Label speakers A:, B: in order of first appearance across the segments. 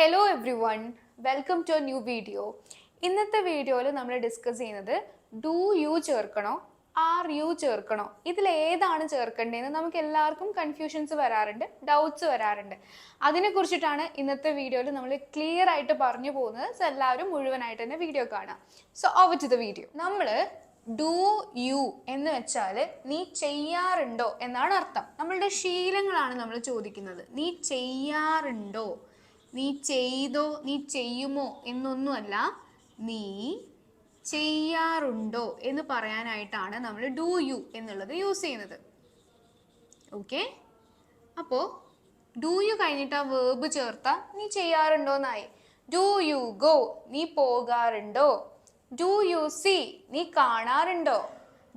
A: Hello everyone welcome to a new video ഇന്നത്തെ വീഡിയോയിൽ നമ്മൾ ഡിസ്കസ് ചെയ്യുന്നത് ഡു യു ചേർക്കണോ ആർ യു ചേർക്കണോ? ഇതിൽ ഏതാണ് ചേർക്കേണ്ടതെന്ന് നമുക്ക് എല്ലാവർക്കും കൺഫ്യൂഷൻസ് വരാറുണ്ട് ഡൗട്ട്സ് വരാറുണ്ട്. അതിനെ കുറിച്ചിട്ടാണ് ഇന്നത്തെ വീഡിയോയിൽ നമ്മൾ ക്ലിയർ ആയിട്ട് പറഞ്ഞു പോകുന്നത്. സോ എല്ലാവരും മുഴുവനായിട്ട് തന്നെ വീഡിയോ കാണാം so over to the video നമ്മൾ ഡു യു എന്ന് വെച്ചാൽ നീ ചെയ്യാറുണ്ടോ എന്നാണ് അർത്ഥം. നമ്മളുടെ ശീലങ്ങളാണ് നമ്മൾ ചോദിക്കുന്നത്. നീ ചെയ്യാറുണ്ടോ? നീ ചെയ്തോ നീ ചെയ്യുമോ എന്നൊന്നുമല്ല നീ ചെയ്യാറുണ്ടോ എന്ന് പറയാനായിട്ടാണ് നമ്മൾ ഡു യു എന്നുള്ളത് യൂസ് ചെയ്യുന്നത്. ഓക്കെ അപ്പോൾ ഡു യു കഴിഞ്ഞിട്ട് ആ വേർബ് ചേർത്ത നീ ചെയ്യാറുണ്ടോ എന്നായി ഡു യു ഗോ നീ പോകാറുണ്ടോ? ഡു യു സി നീ കാണാറുണ്ടോ?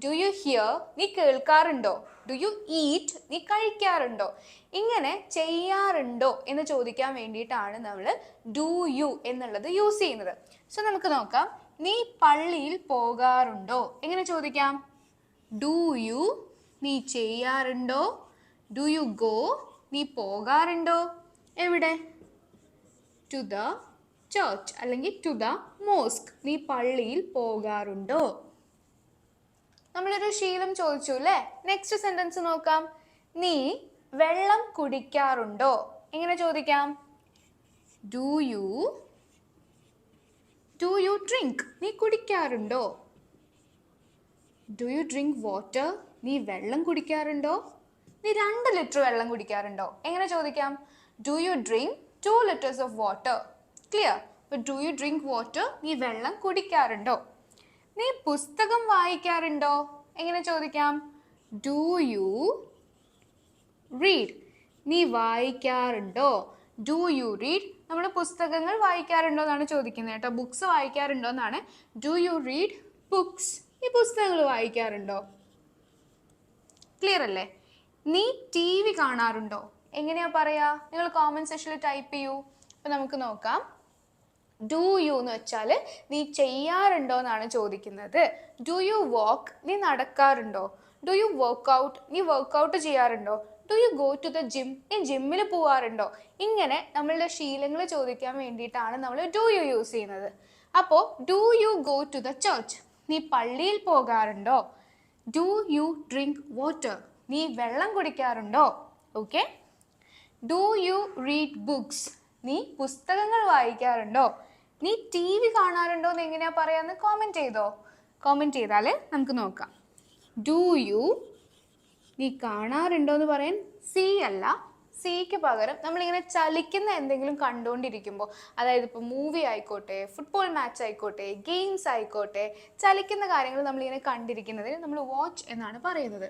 A: ഡു യു ഹിയർ നീ കേൾക്കാറുണ്ടോ? ഡു യു ഈറ്റ് നീ കഴിക്കാറുണ്ടോ? ഇങ്ങനെ ചെയ്യാറുണ്ടോ എന്ന് ചോദിക്കാൻ വേണ്ടിയിട്ടാണ് നമ്മൾ ഡു യു എന്നുള്ളത് യൂസ് ചെയ്യുന്നത്. സോ നമുക്ക് നോക്കാം. നീ പള്ളിയിൽ പോകാറുണ്ടോ? എങ്ങനെ ചോദിക്കാം? ഡു യു നീ ചെയ്യാറുണ്ടോ? ഡു യു ഗോ നീ പോകാറുണ്ടോ? എവിടെ? ടു ദ ചർച്ച് അല്ലെങ്കിൽ ടു ദ മോസ്ക് നീ പള്ളിയിൽ പോകാറുണ്ടോ? നമ്മളൊരു ശീലം ചോദിച്ചു അല്ലേ നെക്സ്റ്റ് സെന്റൻസ് നോക്കാം. നീ വെള്ളം കുടിക്കാറുണ്ടോ? എങ്ങനെ ചോദിക്കാം? Do you do you drink നീ കുടിക്കാറുണ്ടോ? ഡു യു ഡ്രിങ്ക് വാട്ടർ നീ വെള്ളം കുടിക്കാറുണ്ടോ? നീ രണ്ട് ലിറ്റർ വെള്ളം കുടിക്കാറുണ്ടോ? എങ്ങനെ ചോദിക്കാം? Do you drink two litres of water clear do you drink water നീ വെള്ളം കുടിക്കാറുണ്ടോ? നീ പുസ്തകം വായിക്കാറുണ്ടോ? എങ്ങനെ ചോദിക്കാം? ഡു യു റീഡ് നീ വായിക്കാറുണ്ടോ? ഡു യു റീഡ് നമ്മൾ പുസ്തകങ്ങൾ വായിക്കാറുണ്ടോ എന്നാണ് ചോദിക്കുന്നത് കേട്ടോ. ബുക്സ് വായിക്കാറുണ്ടോ എന്നാണ്. ഡു യു റീഡ് ബുക്സ് നീ പുസ്തകങ്ങൾ വായിക്കാറുണ്ടോ? ക്ലിയർ അല്ലേ? നീ ടി വി കാണാറുണ്ടോ? എങ്ങനെയാ പറയാ? നിങ്ങൾ കോമന്റ് സെക്ഷനിൽ ടൈപ്പ് ചെയ്യൂ. അപ്പൊ നമുക്ക് നോക്കാം. ഡു യു എന്ന് വെച്ചാൽ നീ ചെയ്യാറുണ്ടോ എന്നാണ് ചോദിക്കുന്നത്. ഡു യു വോക്ക് നീ നടക്കാറുണ്ടോ? ഡു യു വർക്ക് ഔട്ട് നീ വർക്കൗട്ട് ചെയ്യാറുണ്ടോ? Do you go to the gym നീ ജിമ്മിൽ പോവാറുണ്ടോ? ഇങ്ങനെ നമ്മളുടെ ശീലങ്ങൾ ചോദിക്കാൻ വേണ്ടിയിട്ടാണ് നമ്മൾ ഡു യു യൂസ് ചെയ്യുന്നത്. അപ്പോൾ do you go to the church നീ പള്ളിയിൽ പോകാറുണ്ടോ? ഡു യു ഡ്രിങ്ക് വാട്ടർ നീ വെള്ളം കുടിക്കാറുണ്ടോ? Okay do you read books നീ പുസ്തകങ്ങൾ വായിക്കാറുണ്ടോ? നീ ടി വി കാണാറുണ്ടോ എന്ന് എങ്ങനെയാ പറയാന്ന് കോമെന്റ് ചെയ്തോ? കോമെന്റ് ചെയ്താൽ നമുക്ക് നോക്കാം. ഡു യു നീ കാണാറുണ്ടോ എന്ന് പറയാൻ സി അല്ല സിക്ക് പകരം നമ്മളിങ്ങനെ ചലിക്കുന്ന എന്തെങ്കിലും കണ്ടുകൊണ്ടിരിക്കുമ്പോൾ അതായത് ഇപ്പോൾ മൂവി ആയിക്കോട്ടെ ഫുട്ബോൾ മാച്ച് ആയിക്കോട്ടെ ഗെയിംസ് ആയിക്കോട്ടെ ചലിക്കുന്ന കാര്യങ്ങൾ നമ്മളിങ്ങനെ കണ്ടിരിക്കുന്നതിന് നമ്മൾ വാച്ച് എന്നാണ് പറയുന്നത്.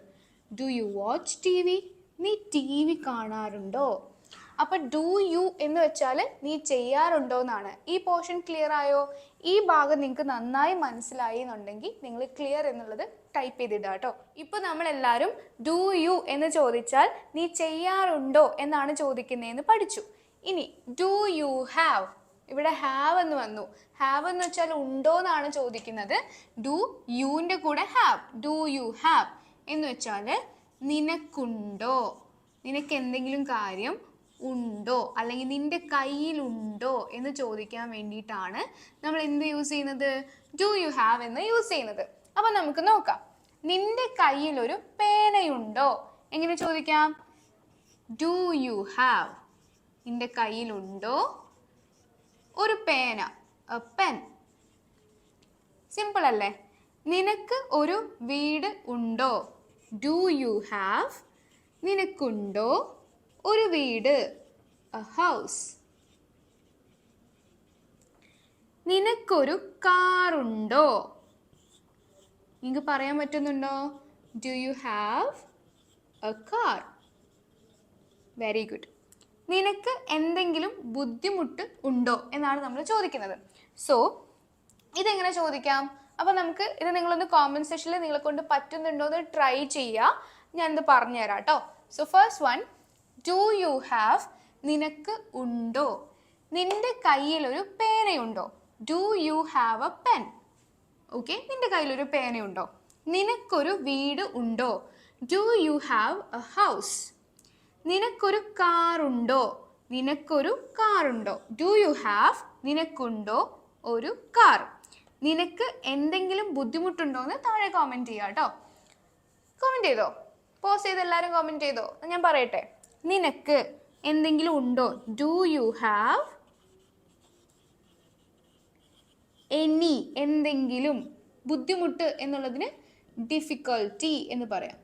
A: Do you watch T V നീ ടി വി കാണാറുണ്ടോ? അപ്പൊ ഡു യു എന്ന് വെച്ചാൽ നീ ചെയ്യാറുണ്ടോ എന്നാണ്. ഈ പോർഷൻ ക്ലിയർ ആയോ? ഈ ഭാഗം നിങ്ങൾക്ക് നന്നായി മനസ്സിലായി എന്നുണ്ടെങ്കിൽ നിങ്ങൾ ക്ലിയർ എന്നുള്ളത് ടൈപ്പ് ചെയ്തിടുക കേട്ടോ. ഇപ്പൊ നമ്മൾ എല്ലാവരും ഡു യു എന്ന് ചോദിച്ചാൽ നീ ചെയ്യാറുണ്ടോ എന്നാണ് ചോദിക്കുന്നതെന്ന് പഠിച്ചു. ഇനി ഡു യു ഹാവ് ഇവിടെ ഹാവ് എന്ന് വന്നു. ഹാവ് എന്ന് വെച്ചാൽ ഉണ്ടോ എന്നാണ് ചോദിക്കുന്നത്. ഡു യുവിന്റെ കൂടെ ഹാവ് ഡു യു ഹാവ് എന്ന് വെച്ചാൽ നിനക്കുണ്ടോ? നിനക്ക് എന്തെങ്കിലും കാര്യം ഉണ്ടോ? അല്ലെങ്കിൽ നിന്റെ കയ്യിലുണ്ടോ എന്ന് ചോദിക്കാൻ വേണ്ടിയിട്ടാണ് നമ്മൾ എന്ത് യൂസ് ചെയ്യുന്നത്? ഡു യു ഹാവ് എന്ന് യൂസ് ചെയ്യുന്നത്. അപ്പൊ നമുക്ക് നോക്കാം. നിന്റെ കയ്യിൽ ഒരു പേനയുണ്ടോ? എങ്ങനെ ചോദിക്കാം? ഡു യു ഹാവ് നിന്റെ കയ്യിലുണ്ടോ? ഒരു പേന പെൻ സിമ്പിൾ അല്ലേ? നിനക്ക് ഒരു വീട് ഉണ്ടോ? ഡു യു ഹാവ് നിനക്കുണ്ടോ? ഒരു വീട് എ ഹൗസ് നിനക്കൊരു കാറുണ്ടോ? നിങ്ങൾക്ക് പറയാൻ പറ്റുന്നുണ്ടോ? Do you have a car very good നിനക്ക് എന്തെങ്കിലും ബുദ്ധിമുട്ട് ഉണ്ടോ എന്നാണ് നമ്മൾ ചോദിക്കുന്നത്. സോ ഇതെങ്ങനെ ചോദിക്കാം? അപ്പോൾ നമുക്ക് ഇത് നിങ്ങളൊന്ന് കോമന്റ് സെക്ഷനിൽ നിങ്ങളെ കൊണ്ട് പറ്റുന്നുണ്ടോ എന്ന് ട്രൈ ചെയ്യുക ഞാനിത് പറഞ്ഞുതരാം കേട്ടോ so first one do you have നിനക്ക് ഉണ്ടോ? നിന്റെ കയ്യിൽ ഒരു പേനയുണ്ടോ? Do you have a pen okay നിന്റെ കയ്യിലൊരു പേനയുണ്ടോ? നിനക്കൊരു വീട് ഉണ്ടോ? Do you have a house നിനക്കൊരു കാറുണ്ടോ? നിനക്കൊരു കാറുണ്ടോ? ഡു യു ഹാവ് നിനക്കുണ്ടോ ഒരു കാർ? നിനക്ക് എന്തെങ്കിലും ബുദ്ധിമുട്ടുണ്ടോ എന്ന് താഴെ കോമെന്റ് ചെയ്യാം കേട്ടോ കോമെന്റ് ചെയ്തോ? പോസ് ചെയ്ത് എല്ലാവരും കോമെന്റ് ചെയ്തോ? ഞാൻ പറയട്ടെ. നിനക്ക് എന്തെങ്കിലും ഉണ്ടോ? ഡു യു ഹാവ് എനി എന്തെങ്കിലും ബുദ്ധിമുട്ട് എന്നുള്ളതിന് ഡിഫിക്കൽട്ടി എന്ന് പറയാം.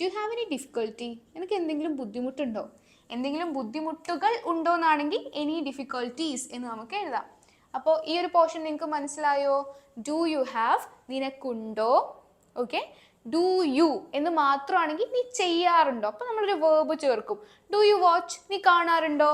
A: ഡു ഹാവ് എനി ഡിഫിക്കൽട്ടി നിനക്ക് എന്തെങ്കിലും ബുദ്ധിമുട്ടുണ്ടോ? എന്തെങ്കിലും ബുദ്ധിമുട്ടുകൾ ഉണ്ടോ എന്നാണെങ്കിൽ എനി ഡിഫിക്കൽട്ടീസ് എന്ന് നമുക്ക് എഴുതാം. അപ്പോൾ ഈ ഒരു പോർഷൻ നിങ്ങൾക്ക് മനസ്സിലായോ? ഡു യു ഹാവ് നിനക്കുണ്ടോ? ഓക്കെ ഡു യു എന്ന് മാത്രമാണെങ്കിൽ നീ ചെയ്യാറുണ്ടോ? അപ്പോൾ നമ്മളൊരു വേർബ് ചേർക്കും. ഡു യു വാച്ച് നീ കാണാറുണ്ടോ?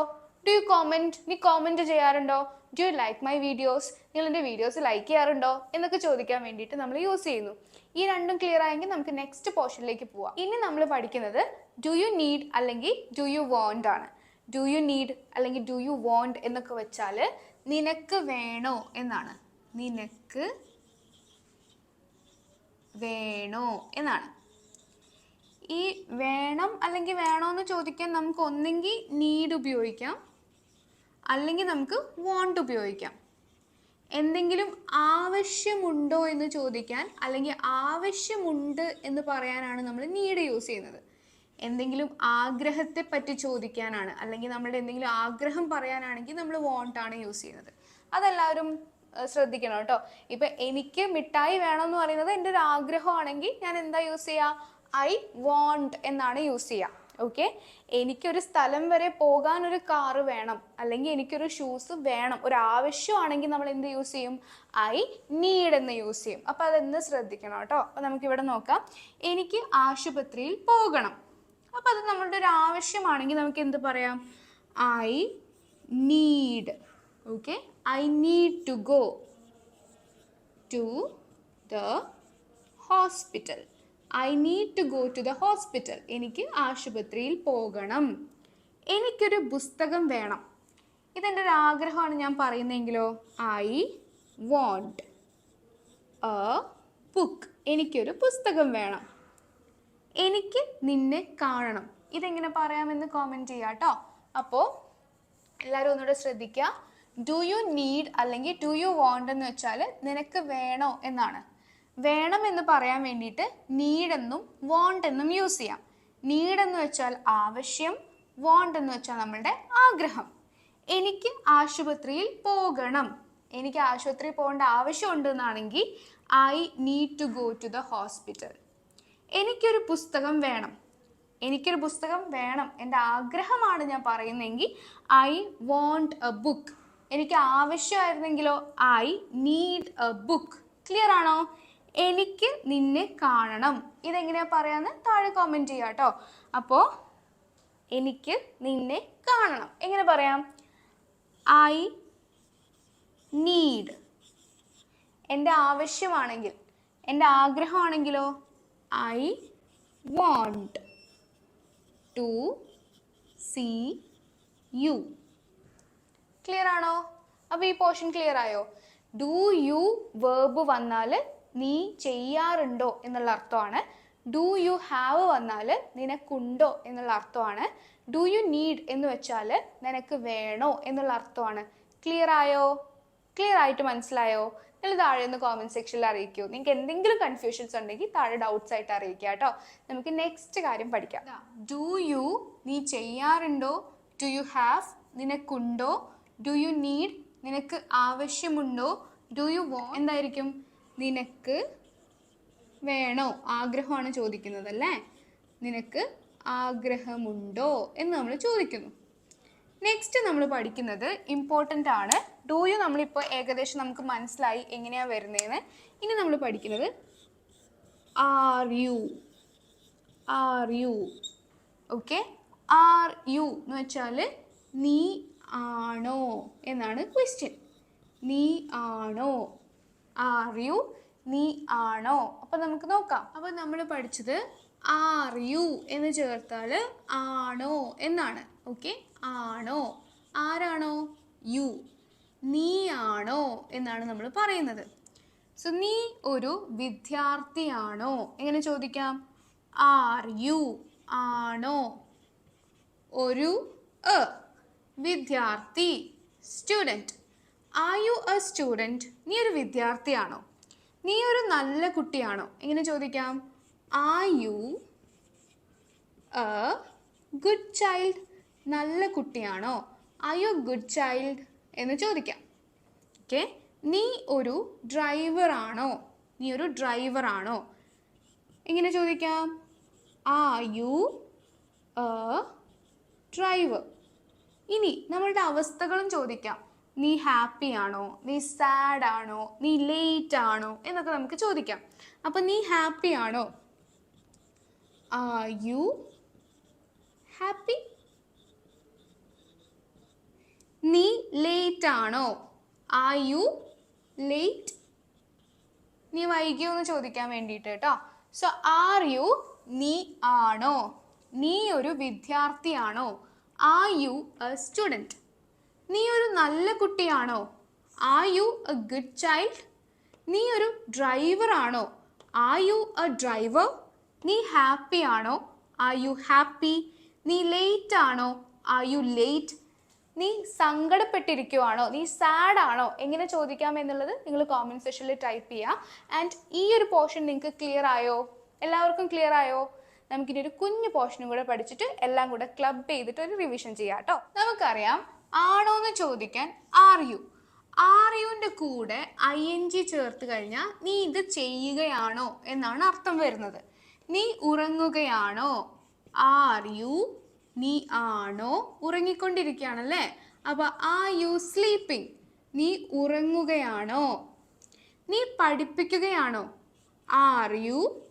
A: ഡു യു കോമെന്റ് നീ കോമെന്റ് ചെയ്യാറുണ്ടോ? Do you like my videos നിങ്ങൾ എന്റെ വീഡിയോസ് ലൈക്ക് ചെയ്യാറുണ്ടോ? എന്നൊക്കെ ചോദിക്കാൻ വേണ്ടിയിട്ട് നമ്മൾ യൂസ് ചെയ്യുന്നു. ഈ രണ്ടും ക്ലിയർ ആയെങ്കിൽ നമുക്ക് നെക്സ്റ്റ് പോർഷനിലേക്ക് പോവാം. ഇനി നമ്മൾ പഠിക്കുന്നത് ഡു യു നീഡ് അല്ലെങ്കിൽ ഡു യു വോണ്ട് ആണ്. ഡു യു നീഡ് അല്ലെങ്കിൽ ഡു യു വോണ്ട് എന്നൊക്കെ വെച്ചാൽ നിനക്ക് വേണോ എന്നാണ്. നിനക്ക് വേണോ എന്നാണ്. ഈ വേണം അല്ലെങ്കിൽ വേണോ എന്ന് ചോദിക്കാൻ നമുക്ക് ഒന്നെങ്കിൽ നീഡ് ഉപയോഗിക്കാം. അല്ലെങ്കിൽ നമുക്ക് വോണ്ട് ഉപയോഗിക്കാം. എന്തെങ്കിലും ആവശ്യമുണ്ടോ എന്ന് ചോദിക്കാൻ അല്ലെങ്കിൽ ആവശ്യമുണ്ട് എന്ന് പറയാനാണ് നമ്മൾ നീഡ് യൂസ് ചെയ്യുന്നത്. എന്തെങ്കിലും ആഗ്രഹത്തെ പറ്റി ചോദിക്കാനാണ് അല്ലെങ്കിൽ നമ്മളുടെ എന്തെങ്കിലും ആഗ്രഹം പറയാനാണെങ്കിൽ നമ്മൾ വോണ്ട് ആണ് യൂസ് ചെയ്യുന്നത്. അതെല്ലാവരും ശ്രദ്ധിക്കണം കേട്ടോ. ഇപ്പൊ എനിക്ക് മിഠായി വേണം എന്ന് പറയുന്നത് എന്റെ ഒരു ആഗ്രഹമാണെങ്കിൽ ഞാൻ എന്താ യൂസ് ചെയ്യുക ഐ വോണ്ട് എന്നാണ് യൂസ് ചെയ്യുക ഓക്കെ എനിക്കൊരു സ്ഥലം വരെ പോകാൻ ഒരു കാറ് വേണം. അല്ലെങ്കിൽ എനിക്കൊരു ഷൂസ് വേണം. ഒരു ആവശ്യമാണെങ്കിൽ നമ്മൾ എന്ത് യൂസ് ചെയ്യും? ഐ നീഡ് എന്ന് യൂസ് ചെയ്യും. അപ്പോൾ അതെന്ന് ശ്രദ്ധിക്കണം കേട്ടോ? അപ്പോൾ നമുക്ക് ഇവിടെ നോക്കാം. എനിക്ക് ആശുപത്രിയിൽ പോകണം. അപ്പോൾ അത് നമ്മളുടെ ഒരു ആവശ്യമാണെങ്കിൽ നമുക്ക് എന്ത് പറയാം? I need okay I need to go to the hospital I need to go to the hospital എനിക്ക് ആശുപത്രിയിൽ പോകണം. എനിക്കൊരു പുസ്തകം വേണം. ഇതെന്റെ ഒരു ആഗ്രഹമാണ് ഞാൻ പറയുന്നതെങ്കിലോ ഐ വോണ്ട് എ ബുക്ക് എനിക്കൊരു പുസ്തകം വേണം. എനിക്ക് നിന്നെ കാണണം. ഇതെങ്ങനെ പറയാമെന്ന് കോമെന്റ് ചെയ്യാം കേട്ടോ അപ്പോൾ എല്ലാവരും ഒന്നുകൂടെ ശ്രദ്ധിക്കുക ഡു യു നീഡ് അല്ലെങ്കിൽ ഡു യു വോണ്ട് എന്ന് വെച്ചാൽ നിനക്ക് വേണോ എന്നാണ്. വേണം എന്ന് പറയാൻ വേണ്ടിയിട്ട് നീഡ് എന്നും വോണ്ട് എന്നും യൂസ് ചെയ്യാം. നീഡ് എന്ന് വെച്ചാൽ ആവശ്യം വോണ്ട് എന്ന് വെച്ചാൽ നമ്മളുടെ ആഗ്രഹം. എനിക്ക് ആശുപത്രിയിൽ പോകണം. എനിക്ക് ആശുപത്രിയിൽ പോകേണ്ട ആവശ്യമുണ്ട് എന്നാണെങ്കിൽ I need to go to the hospital എനിക്കൊരു പുസ്തകം വേണം. എനിക്കൊരു പുസ്തകം വേണം. എന്റെ ആഗ്രഹമാണ് ഞാൻ പറയുന്നതെങ്കിൽ ഐ വോണ്ട് എ ബുക്ക് എനിക്ക് ആവശ്യമായിരുന്നെങ്കിലോ I need a book clear ആണോ? എനിക്ക് നിന്നെ കാണണം. ഇതെങ്ങനെയാ പറയാന്ന് താഴെ കോമെന്റ് ചെയ്യാം കേട്ടോ. അപ്പോൾ എനിക്ക് നിന്നെ കാണണം. എങ്ങനെ പറയാം? ഐ നീഡ് എന്റെ ആവശ്യമാണെങ്കിൽ എന്റെ ആഗ്രഹമാണെങ്കിലോ I want to see you clear ആണോ? അപ്പോൾ ഈ പോർഷൻ ക്ലിയർ ആയോ? ഡു യു വേർബ് വന്നാൽ നീ ചെയ്യാറുണ്ടോ എന്നുള്ള അർത്ഥമാണ്. ഡു യു ഹാവ് വന്നാൽ നിനക്കുണ്ടോ എന്നുള്ള അർത്ഥമാണ്. ഡു യു നീഡ് എന്ന് വെച്ചാൽ നിനക്ക് വേണോ എന്നുള്ള അർത്ഥമാണ്. ക്ലിയർ ആയോ? ക്ലിയർ ആയിട്ട് മനസ്സിലായോ? നിങ്ങൾ താഴെ ഒന്ന് കോമെന്റ് സെക്ഷനിൽ അറിയിക്കൂ. നിങ്ങൾക്ക് എന്തെങ്കിലും കൺഫ്യൂഷൻസ് ഉണ്ടെങ്കിൽ താഴെ ഡൗട്ട്സ് ആയിട്ട് അറിയിക്കുക കേട്ടോ. നമുക്ക് നെക്സ്റ്റ് കാര്യം പഠിക്കാം. ഡു യു നീ ചെയ്യാറുണ്ടോ? ഡു യു ഹാവ് നിനക്കുണ്ടോ? ഡു യു നീഡ് നിനക്ക് ആവശ്യമുണ്ടോ? ഡു യു വോ എന്തായിരിക്കും? നിനക്ക് വേണോ? ആഗ്രഹമാണ് ചോദിക്കുന്നത് അല്ലേ? നിനക്ക് ആഗ്രഹമുണ്ടോ എന്ന് നമ്മൾ ചോദിക്കുന്നു. നെക്സ്റ്റ് നമ്മൾ പഠിക്കുന്നത് ഇമ്പോർട്ടന്റ് ആണ്. ഡു യു നമ്മളിപ്പോൾ ഏകദേശം നമുക്ക് മനസ്സിലായി എങ്ങനെയാണ് വരുന്നതെന്ന് ഇനി നമ്മൾ പഠിക്കുന്നത് are you are you okay are you എന്ന് വെച്ചാൽ നീ ആണോ എന്നാണ് ക്വസ്റ്റ്യൻ നീ ആണോ? ആർ യു നീ ആണോ? അപ്പം നമുക്ക് നോക്കാം. അപ്പം നമ്മൾ പഠിച്ചത് ആർ യു എന്ന് ചേർത്താൽ ആണോ എന്നാണ്. ഓക്കെ ആണോ? ആരാണോ? യു നീ ആണോ എന്നാണ് നമ്മൾ പറയുന്നത്. സോ നീ ഒരു വിദ്യാർത്ഥിയാണോ? എങ്ങനെ ചോദിക്കാം? ആർ യു ആണോ? ഒരു എ വിദ്യാർത്ഥി student are you a student നീ ഒരു വിദ്യാർത്ഥിയാണോ? നീ ഒരു നല്ല കുട്ടിയാണോ? എങ്ങനെ ചോദിക്കാം? Are you a good child നല്ല കുട്ടിയാണോ? ആർ യു ഗുഡ് ചൈൽഡ് എന്ന് ചോദിക്കാം. ഓക്കെ നീ ഒരു ഡ്രൈവർ ആണോ? നീ ഒരു ഡ്രൈവർ ആണോ? എങ്ങനെ ചോദിക്കാം? ആർ യു എ ഡ്രൈവർ ഇനി നമ്മളുടെ അവസ്ഥകളും ചോദിക്കാം. നീ ഹാപ്പി ആണോ? നീ സാഡ് ആണോ? നീ ലേറ്റ് ആണോ? എന്നൊക്കെ നമുക്ക് ചോദിക്കാം. അപ്പം നീ ഹാപ്പി ആണോ? ആ യു ഹാപ്പി നീ ലേറ്റ് ആണോ? ആ യു ലേറ്റ് നീ വൈകിയോ എന്ന് ചോദിക്കാൻ വേണ്ടിയിട്ട് കേട്ടോ. സോ ആർ യു നീ ആണോ? നീ ഒരു വിദ്യാർത്ഥിയാണോ ആർ യു എ സ്റ്റുഡന്റ് നീ ഒരു നല്ല കുട്ടിയാണോ? Are you a good child നീ ഒരു ഡ്രൈവർ ആണോ? ആർ യു എ ഡ്രൈവർ നീ ഹാപ്പി ആണോ? ആർ യു ഹാപ്പി നീ ലേറ്റ് ആണോ? ആർ യു ലേറ്റ് നീ സങ്കടപ്പെട്ടിരിക്കുവാണോ? നീ സാഡ് ആണോ? എങ്ങനെ ചോദിക്കാം എന്നുള്ളത് നിങ്ങൾ കോമന്റ് സെക്ഷനിൽ ടൈപ്പ് ചെയ്യുക ആൻഡ് ഈ ഒരു പോർഷൻ നിങ്ങൾക്ക് ക്ലിയർ ആയോ? എല്ലാവർക്കും ക്ലിയർ ആയോ? നമുക്കിനി ഒരു കുഞ്ഞു പോർഷനും കൂടെ പഠിച്ചിട്ട് എല്ലാം കൂടെ ക്ലബ് ചെയ്തിട്ട് ഒരു റിവിഷൻ ചെയ്യാം കേട്ടോ. നമുക്കറിയാം ആണോ എന്ന് ചോദിക്കാൻ ആർ യു ആർ യുവിന്റെ കൂടെ ഐ എൻ ജി ചേർത്ത് കഴിഞ്ഞാൽ നീ ഇത് ചെയ്യുകയാണോ എന്നാണ് അർത്ഥം വരുന്നത്. നീ ഉറങ്ങുകയാണോ? ആർ യു നീ ആണോ? ഉറങ്ങിക്കൊണ്ടിരിക്കുകയാണല്ലേ? അപ്പൊ ആർ യു സ്ലീപ്പിംഗ് നീ ഉറങ്ങുകയാണോ? നീ പഠിപ്പിക്കുകയാണോ? ആർ യു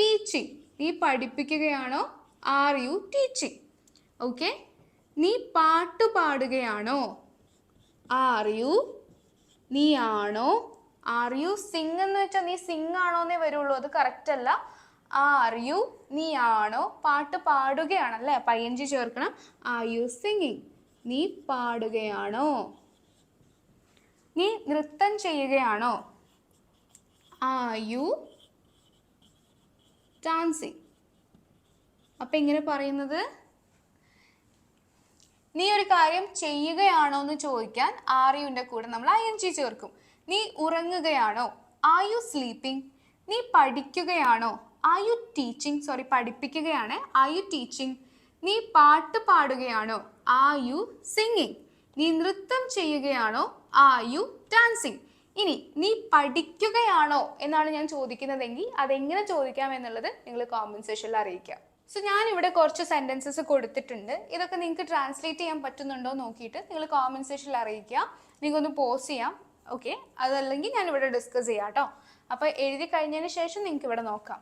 A: ടീച്ചിങ് നീ പഠിപ്പിക്കുകയാണോ? ആർ യു ടീച്ചിങ് ഓക്കെ നീ പാട്ട് പാടുകയാണോ? ആർ യു നീ ആണോ? ആർ യു സിംഗ് എന്ന് വെച്ചാൽ നീ സിംഗ് ആണോന്നേ വരുള്ളൂ. അത് കറക്റ്റ് അല്ല. ആർ യു നീ ആണോ? പാട്ട് പാടുകയാണല്ലേ പയ്യഞ്ചി ചേർക്കണം. ആർ യു സിംഗിങ് നീ പാടുകയാണോ? നീ നൃത്തം ചെയ്യുകയാണോ? ആർ യു ഡാൻസിങ് അപ്പം ഇങ്ങനെ പറയുന്നത് നീ ഒരു കാര്യം ചെയ്യുകയാണോ എന്ന് ചോദിക്കാൻ ആർ യുവിന്റെ കൂടെ നമ്മൾ ഐ എൻ ജി ചേർക്കും. നീ ഉറങ്ങുകയാണോ? ആർ യു സ്ലീപ്പിംഗ് നീ പഠിക്കുകയാണോ? ആർ യു ടീച്ചിങ് സോറി പഠിപ്പിക്കുകയാണ്. ആർ യു ടീച്ചിങ് നീ പാട്ട് പാടുകയാണോ? ആർ യു സിംഗിങ് നീ നൃത്തം ചെയ്യുകയാണോ? ആർ യു ഡാൻസിങ് ഇനി നീ പഠിക്കുകയാണോ എന്നാണ് ഞാൻ ചോദിക്കുന്നതെങ്കിൽ അതെങ്ങനെ ചോദിക്കാം എന്നുള്ളത് നിങ്ങൾ കോമന്റ് സെക്ഷനിൽ അറിയിക്കുക. സോ ഞാൻ ഇവിടെ കുറച്ച് സെന്റൻസസ് കൊടുത്തിട്ടുണ്ട്. ഇതൊക്കെ നിങ്ങൾക്ക് ട്രാൻസ്ലേറ്റ് ചെയ്യാൻ പറ്റുന്നുണ്ടോ നോക്കിയിട്ട് നിങ്ങൾ കോമന്റ് സെക്ഷനിൽ അറിയിക്കുക. നിങ്ങൾക്കൊന്ന് പോസ് ചെയ്യാം. ഓക്കെ അതല്ലെങ്കിൽ ഞാൻ ഇവിടെ ഡിസ്കസ് ചെയ്യാം കേട്ടോ. അപ്പോൾ എഴുതി കഴിഞ്ഞതിന് ശേഷം നിങ്ങൾക്ക് ഇവിടെ നോക്കാം.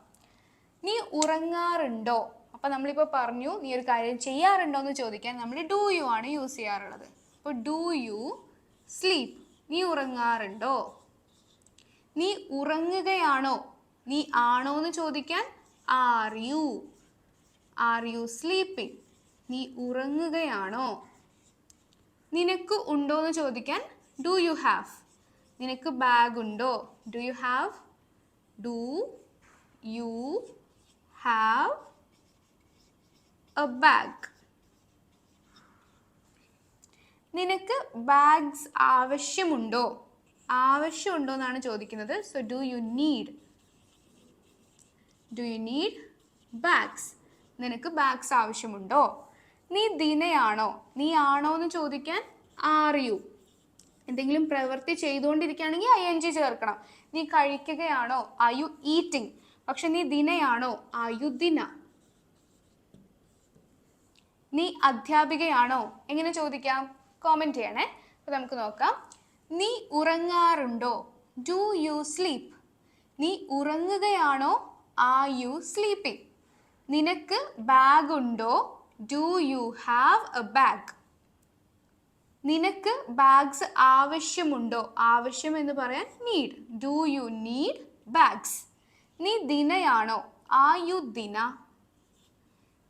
A: നീ ഉറങ്ങാറുണ്ടോ? അപ്പോൾ നമ്മളിപ്പോ പറഞ്ഞു നീ ഒരു കാര്യം ചെയ്യാറുണ്ടോ എന്ന് ചോദിക്കാൻ നമ്മൾ ഡു യു ആണ് യൂസ് ചെയ്യാറുള്ളത്. അപ്പോൾ ഡു യു സ്ലീപ്പ് നീ ഉറങ്ങാറുണ്ടോ? നീ ഉറങ്ങുകയാണോ? നീ ആണോ എന്ന് ചോദിക്കാൻ are you are you sleeping നീ ഉറങ്ങുകയാണോ? നിനക്ക് ഉണ്ടോ എന്ന് ചോദിക്കാൻ ഡു യു ഹാവ് നിനക്ക് ബാഗ് ഉണ്ടോ? Do you have do you have a bag നിനക്ക് ബാഗ്സ് ആവശ്യമുണ്ടോ? ആവശ്യമുണ്ടോ എന്നാണ് ചോദിക്കുന്നത്. So do you need do you need bags നിനക്ക് ബാഗ്സ് ആവശ്യമുണ്ടോ? നീ ദിനയാണോ? നീ ആണോ എന്ന് ചോദിക്കാൻ ആർ യു എന്തെങ്കിലും പ്രവൃത്തി ചെയ്തുകൊണ്ടിരിക്കുകയാണെങ്കിൽ ഐ എൻ ജി ചേർക്കണം. നീ കഴിക്കുകയാണോ? ആർ യു ഈറ്റിംഗ് പക്ഷെ നീ ദിനയാണോ? ആർ യു ദിന നീ അധ്യാപികയാണോ? എങ്ങനെ ചോദിക്കാം? കോമെന്റ് ചെയ്യണേ. അപ്പൊ നമുക്ക് നോക്കാം. നീ ഉറങ്ങാറുണ്ടോ? ഡു യു സ്ലീപ്പ് നീ ഉറങ്ങുകയാണോ? ആ യു സ്ലീപ്പിംഗ് നിനക്ക് ബാഗ് ഉണ്ടോ do you have a bag നിനക്ക് ബാഗ്സ് ആവശ്യമുണ്ടോ? ആവശ്യം എന്ന് പറയാൻ need do you need bags നീ ദിനയാണോ? ആ യു ദിന?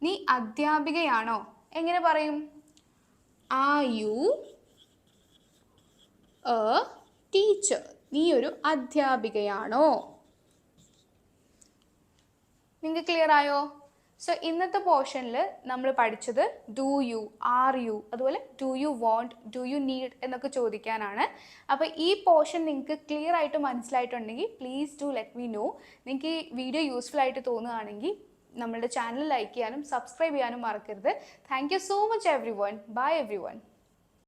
A: നീ അധ്യാപികയാണോ? എങ്ങനെ പറയും? ആ യു എ ടീച്ചർ നീ ഒരു അധ്യാപികയാണോ? നിങ്ങൾക്ക് ക്ലിയർ ആയോ? സോ ഇന്നത്തെ പോർഷനിൽ നമ്മൾ പഠിച്ചത് ഡു യു ആർ യു അതുപോലെ do you want do you need എന്നൊക്കെ ചോദിക്കാനാണ്. അപ്പോൾ ഈ പോർഷൻ നിങ്ങൾക്ക് ക്ലിയർ ആയിട്ട് മനസ്സിലായിട്ടുണ്ടെങ്കിൽ please do let me know നിങ്ങൾക്ക് ഈ വീഡിയോ യൂസ്ഫുൾ ആയിട്ട് തോന്നുകയാണെങ്കിൽ നമ്മളുടെ ചാനൽ ലൈക്ക് ചെയ്യാനും സബ്സ്ക്രൈബ് ചെയ്യാനും മറക്കരുത്. Thank you so much everyone bye everyone